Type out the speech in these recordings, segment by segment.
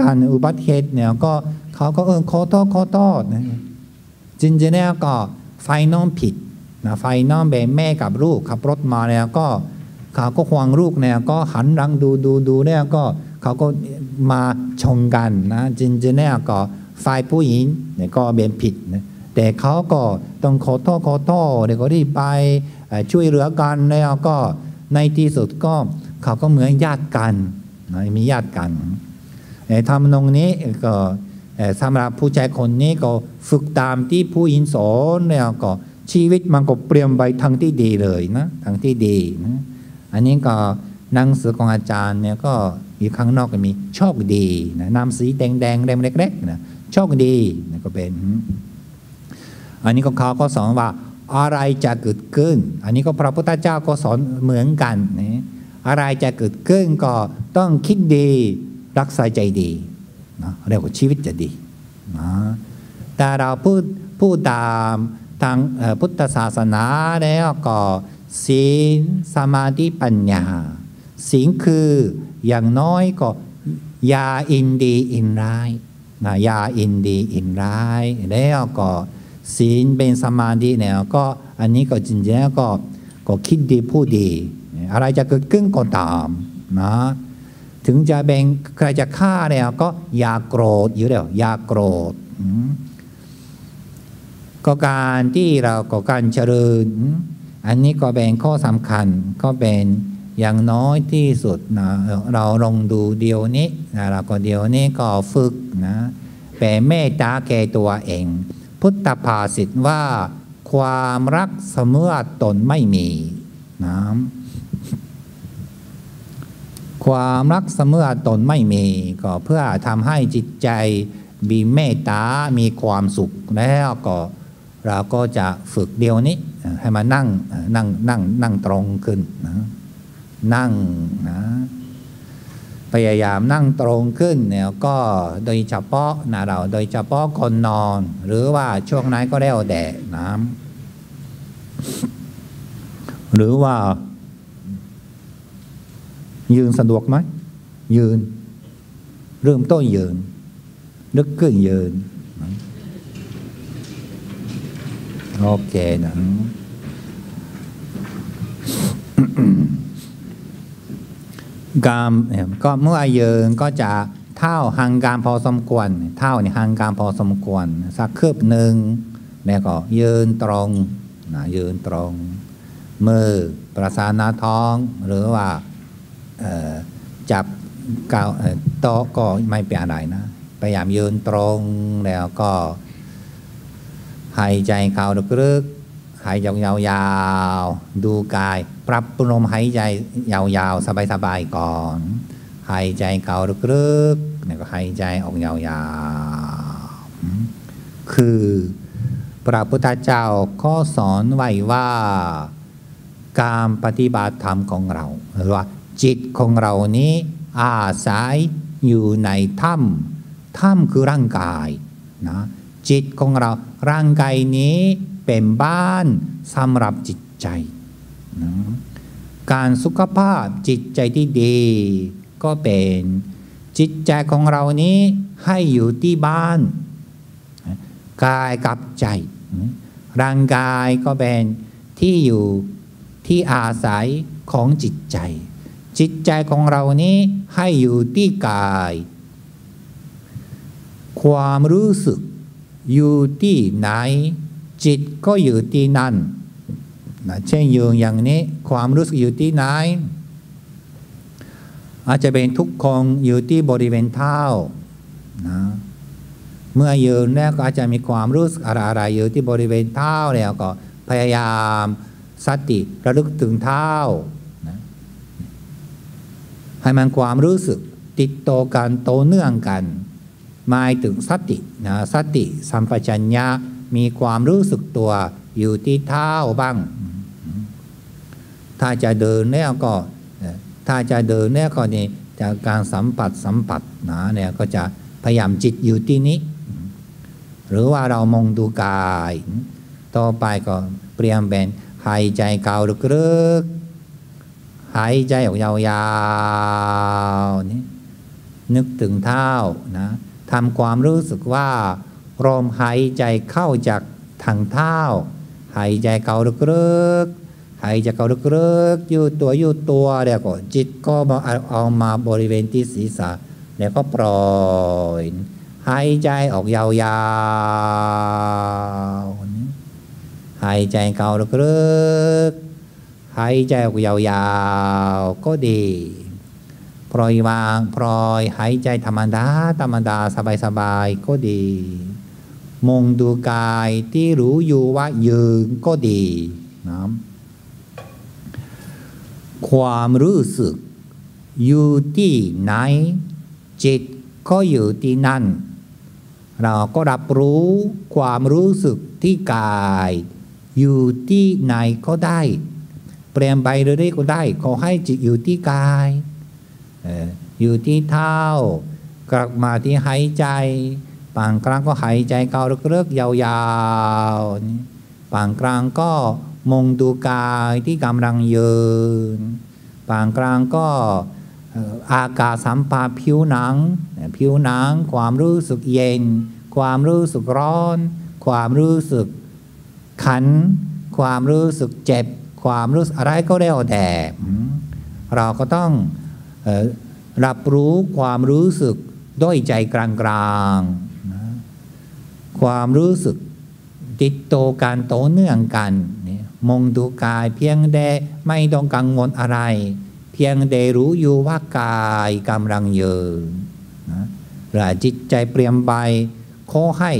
การอุบัติเหตุเนี่ยก็เขาก็เออขอโทษขอโทษนะจริงๆเนี่ยก็ไฟน้องผิดนะไฟน้องเบนแม่กับลูกขับรถมาเนี่ยก็เขาก็ห่วงลูกเนี่ยก็หันหลังดูดูดูเนี่ยก็เขาก็มาชงกันนะจริงๆเนี่ยก็ไฟผู้หญิงเนี่ยก็เป็นผิดนะแต่เขาก็ต้องขอโทษขอโทษเดี๋ยวก็รีบไปช่วยเหลือกันแล้วก็ในที่สุดก็เขาก็เหมือนญาติกันนะมีญาติกัน ทำนองนี้ก็สำหรับผู้ชายคนนี้ก็ฝึกตามที่ผู้หญิงสอนแล้วก็ชีวิตมันก็เปลี่ยนไปทางที่ดีเลยนะทางที่ดีนะอันนี้ก็หนังสือของอาจารย์เนี่ยก็อยู่ข้างนอกก็มีโชคดีนะนามสีแดงๆเล่มเล็กๆนะโชคดีนะก็เป็น อันนี้ก็เขาก็สอนว่าอะไรจะเกิดขึ้น อันนี้ก็พระพุทธเจ้าก็สอนเหมือนกันนะอะไรจะเกิดขึ้นก็ต้องคิดดี รักษาใจดีนะเรียกว่าชีวิตจะดีนะแต่เราพูดพูดตามทางพุทธศาสนาแล้วก็ศีลสมาธิปัญญาศีลคืออย่างน้อยก็ยาอินดีอินร้ายนะยาอินดีอินร้ายแล้วก็ศีลเป็นสมาธิเนี่ยก็อันนี้ก็จริงๆแล้วก็ก็คิดดีพูดดี อะไรจะเกิดขึ้นก็ตามนะ ถึงจะเป็นใครจะฆ่าเนี่ย ก็อย่าโกรธอยู่แล้วอย่าโกรธก็การที่เราก็การเจริญ อันนี้ก็เป็นข้อสำคัญก็เป็นอย่างน้อยที่สุดนะเราลองดูเดียวนี้นะเราก็เดียวนี้ก็ฝึกนะแผ่เมตตาแก่ตัวเอง พุทธภาษิตว่าความรักเสมอตนไม่มีนะ ความรักเสมอตนไม่มี ก็เพื่อทำให้จิตใจมีเมตตา มีความสุขแล้วก็เราก็จะฝึกเดียวนี้ ให้มานั่งนั่งนั่งนั่งตรงขึ้นนะนั่งนะพยายามนั่งตรงขึ้นเนี่ยก็โดยเฉพาะนะเราโดยเฉพาะคนนอน หรือว่าช่วงนั้นก็แล้วแต่น้ำหรือว่า ยืนสะดวกไหม ยืน เริ่มต้นยืน นึกขึ้นยืน โอเคนะกามก็เมื่อยืนก็จะเท่าห่างการพอสมควร เท่านี่ห่างการพอสมควร สักคืบหนึ่งแล้วก็ยืนตรงนะยืนตรง มือประสานหน้าท้องหรือว่า จับเกาเอ่อโต๊ะก็ไม่เป็นอะไรนะพยายามยืนตรงแล้วก็หายใจเข้าลึกๆหายใจยาวๆดูกาย ปรับปลมหายใจยาวๆสบายๆก่อนหายใจเข้าลึกๆแล้วก็หายใจออกยาวๆคือพระพุทธเจ้าก็สอนไว้ว่าการปฏิบัติธรรมของเราหรือว่า จิตของเรานี้อาศัยอยู่ในถ้ำถ้ำคือร่างกายนะจิตของเราร่างกายนี้เป็นบ้านสำหรับจิตใจนะการสุขภาพจิตใจที่ดี ก็เป็นจิตใจของเรานี้ให้อยู่ที่บ้าน กายกับใจ ร่างกายก็เป็นที่อยู่ที่อาศัยของจิตใจ จิตใจของเรานี้ให้อยู่ที่กาย ความรู้สึกอยู่ที่ไหน จิตก็อยู่ที่นั่นนะเช่นอยืนอย่างนี้ความรู้สึกอยู่ที่ไหน อาจจะเป็นทุกคนอยู่ที่บริเวณเท้านะเมื่อยืนแล้วก็อาจจะมีความรู้สึกอะไรๆอยู่ที่บริเวณเท้าแล้วก็พยายามสติระลึกถึงเท้า ให้มันความรู้สึกติดต่อกันโตเนื่องกันหมายถึงสตินะสติสัมปชัญญะมีความรู้สึกตัวอยู่ที่เท้าบ้าง ถ้าจะเดินแล้วก็ ถ้าจะเดินแล้วก็นี่จากการสัมผัสสัมผัสนะเนี่ยก็จะพยายามจิตอยู่ที่นี้ หรือว่าเรามองดูกาย ต่อไปก็เปลี่ยนเป็นหายใจเข้าลึก หายใจออกยาวๆนี่นึกถึงเท้านะทำความรู้สึกว่าลมหายใจเข้าจากทางเท้าหายใจเข้าลึกๆหายใจเข้าลึกๆอยู่ตัวอยู่ตัวแล้วก็จิตก็มาเอามาบริเวณที่ศีรษะ แล้วก็ปล่อยหายใจออกยาวๆหายใจเข้าลึกๆ หายใจออกยาวๆก็ดี ปล่อยวางปล่อยหายใจธรรมดาธรรมดาสบายๆก็ดี มองดูกายที่รู้อยู่ว่ายืนก็ดีนะความรู้สึกอยู่ที่ไหนจิตก็อยู่ที่นั่น เราก็รับรู้ความรู้สึกที่กาย อยู่ที่ไหนก็ได้ เปลี่ยนไปเรื่อยๆก็ได้ ขอให้จิตอยู่ที่กายอยู่ที่เท้ากลับมาที่หายใจบางครั้งก็หายใจเข้าเลิกๆยาวๆบางครั้งก็มองดูกายที่กำลังยืนบางครั้งก็อากาศสัมผัสผิวหนัง ผิวหนัง ความรู้สึกเย็น ความรู้สึกร้อน ความรู้สึกขัน ความรู้สึกเจ็บ ความรู้สึกอะไรก็แล้วแต่ เราก็ต้องรับรู้ความรู้สึกด้วยใจกลางๆ ความรู้สึกติดโตการโตเนื่องกันมองดูกายเพียงแดไม่ต้องกังวลอะไร เพียงแดรู้อยู่ว่ากายกำลังเยินนหรือจิตใจเปลี่ยนไปขอให้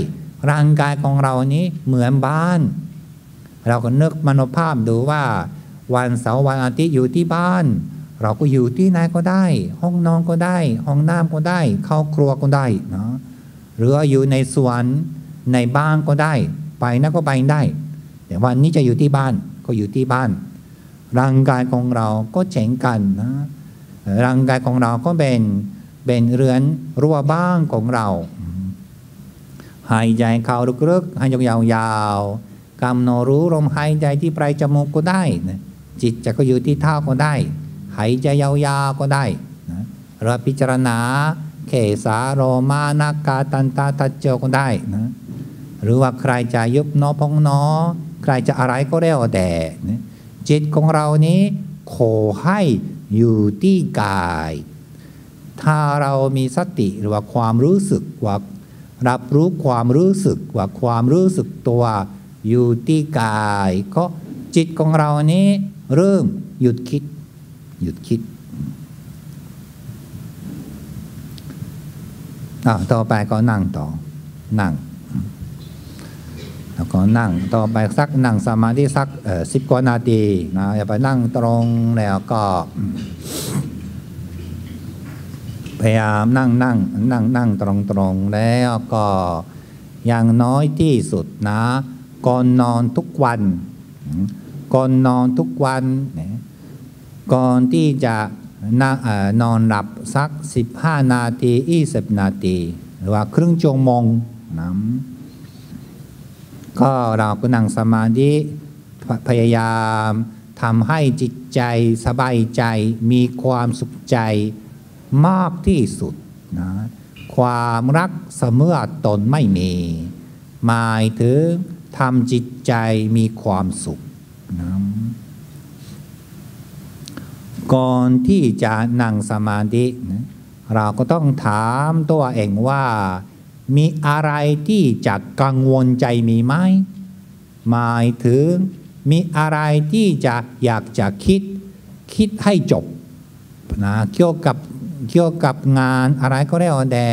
ร่างกายของเรานี้เหมือนบ้าน เราก็นึกมโนภาพดูว่า วันเสาร์วันอาทิตย์อยู่ที่บ้าน เราก็อยู่ที่ไหนก็ได้ ห้องนอนก็ได้ ห้องน้ำก็ได้ เข้าครัวก็ได้เนาะหรืออยู่ในสวนในบ้านก็ได้ ไปนั่นก็ไปได้ แต่วันนี้จะอยู่ที่บ้านก็อยู่ที่บ้าน ร่างกายของเราก็เฉงกันนะร่างกายของเราก็เป็นเป็นเรือนรั้วบ้านของเราหายใจเข้าลึกๆหายใจยาวๆ กำหนดรู้ลมหายใจที่ปลายจมูกก็ได้นะจิตจะก็อยู่ที่เท้าก็ได้ หายใจยาวๆก็ได้นะเราพิจารณาเขสาโรมานาคาตันตาทัจเจก็ได้นะหรือว่าใครจะยุบนอพองนอ ใครจะอะไรก็แล้วแต่นะจิตของเรานี้ขอให้อยู่ที่กาย ถ้าเรามีสติหรือว่าความรู้สึกว่ารับรู้ความรู้สึกว่าความรู้สึกตัว อยู่ที่กาย ก็จิตของเรานี้เริ่มหยุดคิด หยุดคิดต่อไปก็นั่งต่อ นั่ง แล้วก็นั่งต่อไปสักนั่งสมาธิสักสิบกว่านาทีนะอย่าไปนั่งตรงแล้วก็ พยายามนั่งนั่งนั่งนั่งตรงตรงแล้วก็อย่างน้อยที่สุดนะ ก่อนนอนทุกวันก่อนนอนทุกวันก่อนที่จะนอนหลับสัก 15 นาที 20 นาที หรือว่าครึ่งชั่วโมงนะก็เราก็นั่งสมาธิพยายามทำให้จิตใจสบายใจมีความสุขใจมากที่สุดนะความรักเสมอตนไม่มีหมายถึง ทำจิตใจมีความสุขนะก่อนที่จะนั่งสมาธิเราก็ต้องถามตัวเองว่า มีอะไรที่จะกังวลใจมีไหมหมายถึงมีอะไรที่จะอยากจะคิดคิดให้จบนะเกี่ยวกับเกี่ยวกับงานอะไรก็แล้วแต่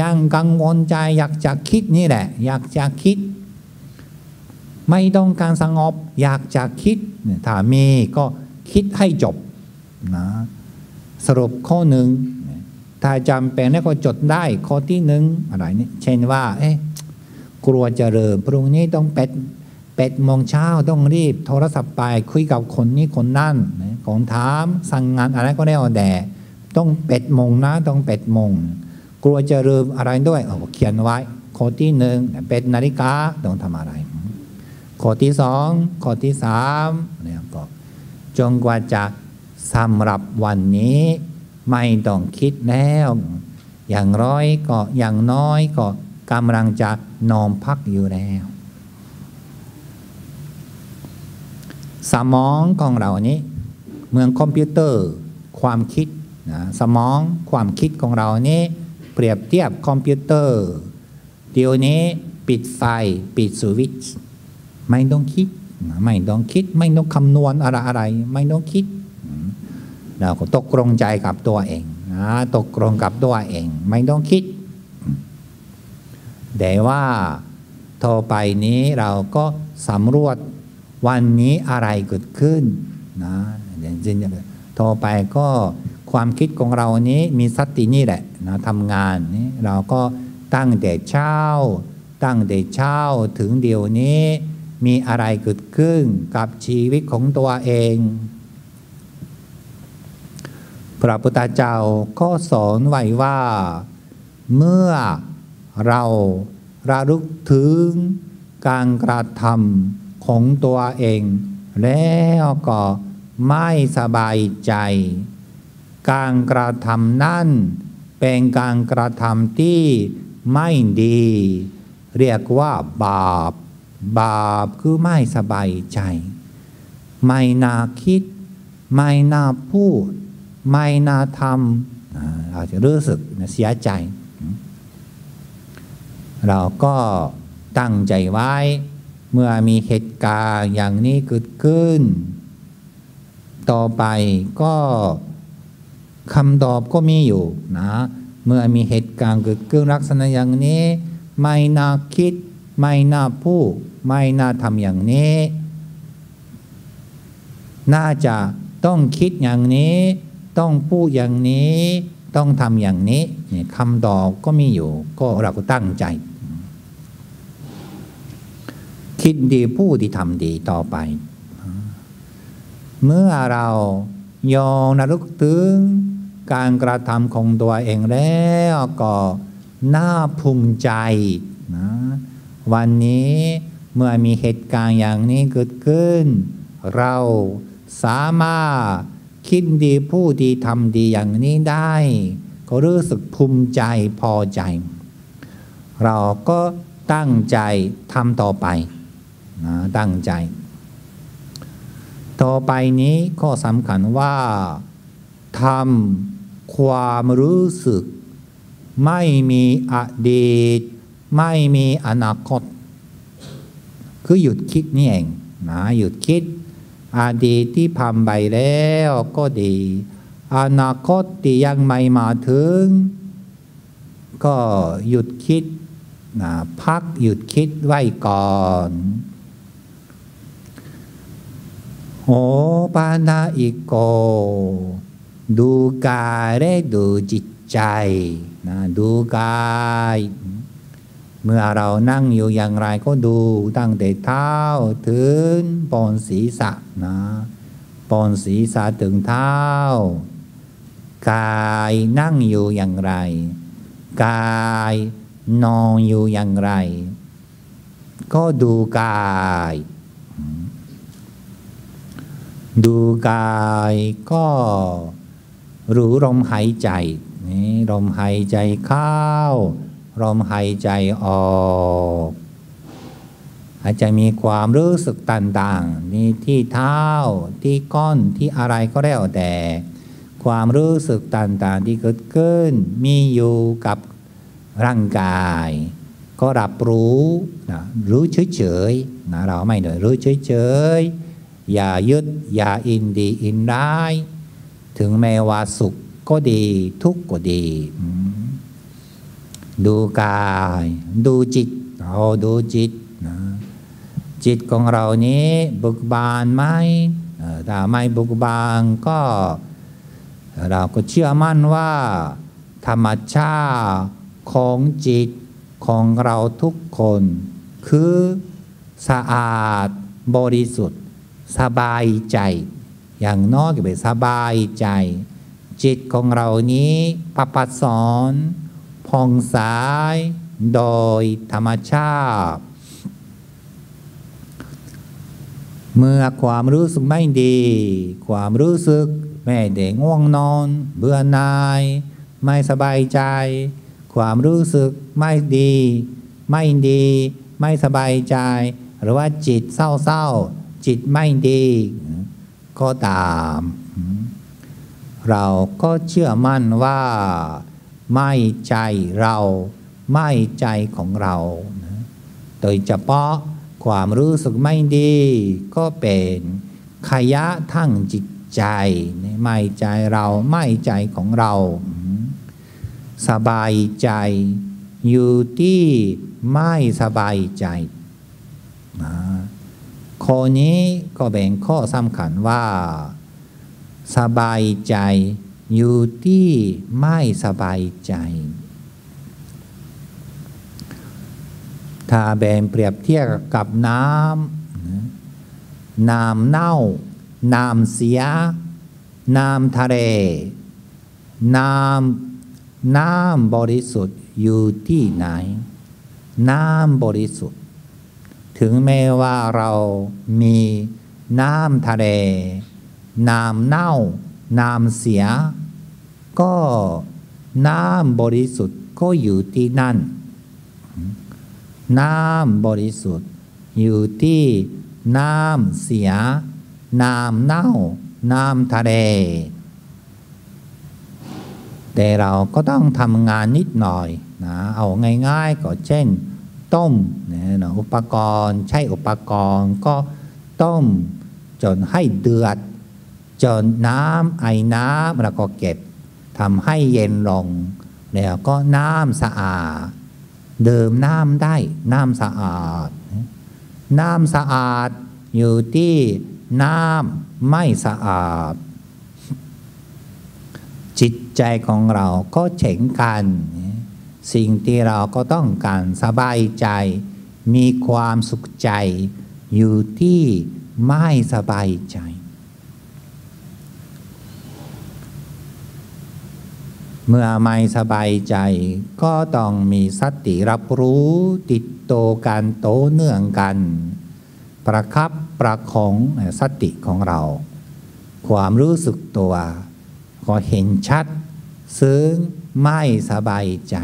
ยังกังวลใจอยากจะคิดนี่แหละ อยากจะคิด ไม่ต้องการสงบอยากจะคิดถ้ามีก็คิดให้จบนะสรุปข้อหนึ่งถ้าจำเป็นแล้วก็จดได้ข้อที่หนึ่งอะไรนี่เช่นว่า เอ๊ะกลัวจะเริ่มพรุ่งนี้ต้องเป็ดเป็ดโมงเช้าต้องรีบ โทรศัพท์ไปคุยกับคนนี้คนนั่นของถามสั่งงานอะไรก็ได้เอาแต่ต้องเป็ดโมงนะต้องเป็ดโมง กลัวจะลืมอะไรด้วยเเขียนไว้ข้อที่หนึ่งเป็ดนาฬิกาต้องทำอะไร ข้อที่สองข้อที่สามเนี่ยก็จงกว่าจะสำหรับวันนี้ ไม่ต้องคิดแล้ว อย่างร้อยก็อย่างน้อยก็กำลังจะนอนพักอยู่แล้ว สมองของเรานี้ เมืองคอมพิวเตอร์ ความคิดนะสมองความคิดของเรานี้ เปรียบเทียบคอมพิวเตอร์ เดี๋ยวนี้ปิดไฟปิดสวิตช์ ไม่ต้องคิด ไม่ต้องคิด ไม่ต้องคำนวณอะไรอะไร ไม่ต้องคิด เราก็ตกลงใจกับตัวเองนะตกลงกับตัวเอง ไม่ต้องคิด แต่ว่าต่อไปนี้เราก็สำรวจวันนี้อะไรเกิดขึ้นนะอย่างเช่นต่อไปก็ความคิดของเรานี้มีสตินี่แหละนะทำงานนี้เราก็ตั้งแต่เช้า ตั้งแต่เช้าถึงเดี๋ยวนี้ มีอะไรเกิดขึ้นกับชีวิตของตัวเอง พระพุทธเจ้าก็สอนไว้ว่า เมื่อเราระลึกถึงการกระทำของตัวเอง แล้วก็ไม่สบายใจ การกระทำนั่นเป็นการกระทำที่ไม่ดี เรียกว่าบาป บาปคือไม่สบายใจ ไม่น่าคิด ไม่น่าพูด ไม่น่าทำอาจะรู้สึกเสียใจ เราก็ตั้งใจไว้ เมื่อมีเหตุการณ์อย่างนี้เกิดขึ้น ต่อไปก็คำตอบก็มีอยู่นะ เมื่อมีเหตุการณ์เกิดขึ้นลักษณะอย่างนี้ ไม่น่าคิด ไม่น่าพูดไม่น่าทำอย่างนี้ น่าจะต้องคิดอย่างนี้ ต้องพูดอย่างนี้ ต้องทำอย่างนี้เนี่ยคำตอบก็มีอยู่ ก็เราก็ตั้งใจ คิดดีพูดดีทำดีต่อไป เมื่อเรายอมระลึกถึงการกระทำของตัวเองแล้วก็น่าภูมิใจ วันนี้เมื่อมีเหตุการณ์อย่างนี้เกิดขึ้น เราสามารถคิดดีพูดดีทำดีอย่างนี้ได้ ก็รู้สึกภูมิใจพอใจ เราก็ตั้งใจทำต่อไปนะตั้งใจ ต่อไปนี้ข้อสำคัญว่าทำความรู้สึก ไม่มีอดีต ไม่มีอนาคต คือหยุดคิดนี่เองนะหยุดคิดอดีตที่ผ่านไปแล้วก็ดี อนาคตที่ยังไม่มาถึง ก็หยุดคิดนะพักหยุดคิดไว้ก่อนโอปานาอิโก ดูกายและดูจิตใจนะดูกาย เมื่อเรานั่งอยู่อย่างไรก็ดูตั้งแต่เท้าถึงปอนศีรษะนะปอนศีรษะถึงเท้ากายนั่งอยู่อย่างไร กายนอนอยู่อย่างไร ก็ดูกาย ดูกายก็รู้ลมหายใจนี่ลมหายใจเข้า ลมหายใจออกอาจจะมีความรู้สึกต่างๆนี่ที่เท้าที่ก้อนที่อะไรก็แล้วแต่ ความรู้สึกต่างๆที่เกิดขึ้น มีอยู่กับร่างกาย ก็รับรู้นะรู้เฉยๆนะเราไม่ได้รู้เฉยๆอย่ายึดอย่าอินดีอินร้ถึงแม้ว่าสุขก็ดีทุกข์ก็ดี ดูกาย ดูจิตเราดูจิตนะจิตของเรานี้บุกบานไหมถ้าไม่บุกบานก็ เราก็เชื่อมั่นว่า ธรรมชาติของจิตของเราทุกคน คือสะอาดบริสุทธิ์ สบายใจ อย่างน้อกก็เป็นสบายใจ จิตของเรานี้ประปัสอน พองสายโดยธรรมชาติ เมื่อความรู้สึกไม่ดี ความรู้สึกแม่เด็กง่วงนอน เบื่อหน่ายไไม่สบายใจ ความรู้สึกไม่ดี ไม่ดี ไม่สบายใจ หรือว่าจิตเศร้าๆ จิตไม่ดี ก็ตาม เราก็เชื่อมั่นว่า ไม่ใจเราไม่ใจของเราโดยเฉพาะความรู้สึกไม่ดี ก็เป็นขยะทั้งจิตใจ ไม่ใจเราไม่ใจของเรา สบายใจ อยู่ที่ไม่สบายใจข้อนี้ก็เป็นข้อสำคัญว่า สบายใจ อยู่ที่ไม่สบายใจ ถ้าแบ่งเปรียบเทียบกับน้ำน้ำเน่า น้ำเสีย น้ำทะเล น้ำน้ำบริสุทธิ์อยู่ที่ไหน น้ำบริสุทธิ์ ถึงแม้ว่าเรามีน้ำทะเล น้ำเน่า น้ำเสีย ก็น้ำบริสุทธิ์ก็อยู่ที่นั่น น้ำบริสุทธิ์ อยู่ที่น้ำเสีย น้ำเน่า น้ำทะเล แต่เราก็ต้องทำงานนิดหน่อยนะเอาง่ายๆก็เช่น ต้มนะอุปกรณ์ใช้อุปกรณ์ก็ต้มจนให้เดือด จนน้ำไอ้น้ำแล้วก็เก็บทำให้เย็นลง แล้วก็น้ำสะอาด เดื่มน้ำได้ น้ำสะอาด น้ำสะอาดอยู่ที่น้ำไม่สะอาด จิตใจของเราก็เฉงกัน สิ่งที่เราก็ต้องการสบายใจ มีความสุขใจ อยู่ที่ไม่สบายใจ เมื่อไม่สบายใจก็ต้องมีสติรับรู้ติดโตกันโตเนื่องกัน ประคับประคองสติของเรา ความรู้สึกตัว ก็เห็นชัด ซึ่งไม่สบายใจ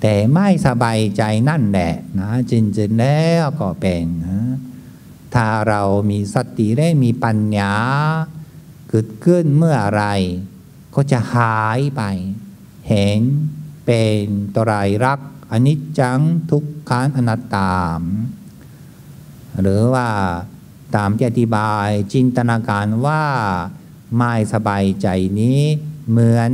แต่ไม่สบายใจนั่นแหละนะจริงๆแล้วก็เป็นนะถ้าเรามีสติได้มีปัญญาเกิดขึ้นเมื่อไร ก็จะหายไป เห็นเป็นตรายรักอนิจจังทุกขังอนัตตามหรือว่าตามที่อธิบายจินตนาการว่าไม่สบายใจนี้เหมือน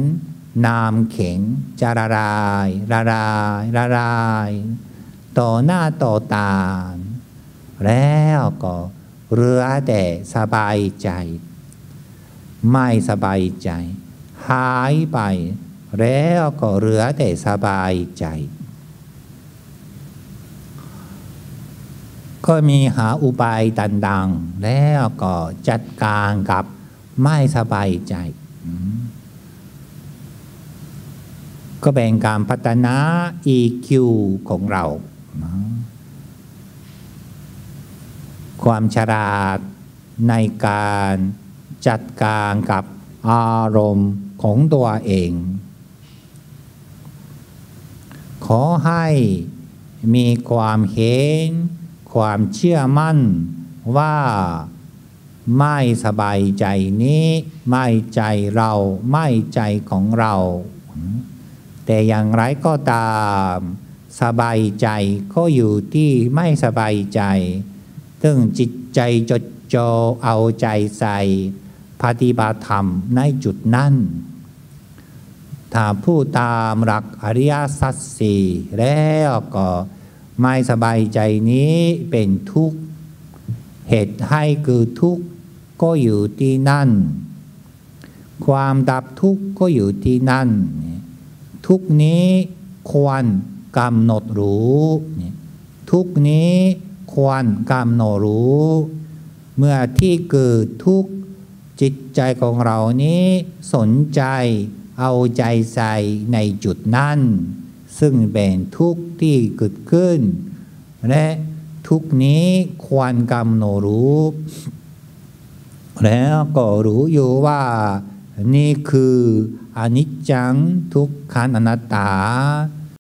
น้ำเข็งจะละลายละลายละลาย ต่อหน้าต่อตา แล้วก็เรือแต่สบายใจ ไม่สบายใจ หายไป แล้วก็เหลือแต่สบายใจ ก็มีหาอุบายดังๆ แล้วก็จัดการกับไม่สบายใจ ก็แบ่งการพัฒนา EQ ของเรา ความฉลาดในการจัดการกับอารมณ์ ของตัวเอง ขอให้มีความเห็น ความเชื่อมั่นว่าไม่สบายใจนี้ ไม่ใจเราไม่ใจของเรา แต่อย่างไรก็ตาม สบายใจก็อยู่ที่ไม่สบายใจ ซึ่งจิตใจจดจ่อเอาใจใส่ปฏิบัติธรรมในจุดนั้น ถ้าผู้ตามหลักอริยสัจสี่แล้วก็ไม่สบายใจนี้เป็นทุกข์ เหตุให้เกิดทุกข์ก็อยู่ที่นั่น ความดับทุกข์ก็อยู่ที่นั่น ทุกนี้ควรกำหนดรู้ ทุกนี้ควรกำหนดรู้ เมื่อที่เกิดทุกข์จิตใจของเรานี้สนใจ เอาใจใส่ในจุดนั้น ซึ่งเป็นทุกข์ที่เกิดขึ้น และทุกนี้ควรกำหนดรู้ แล้วก็รู้อยู่ว่า นี่คืออนิจจังทุกขังอนัตตา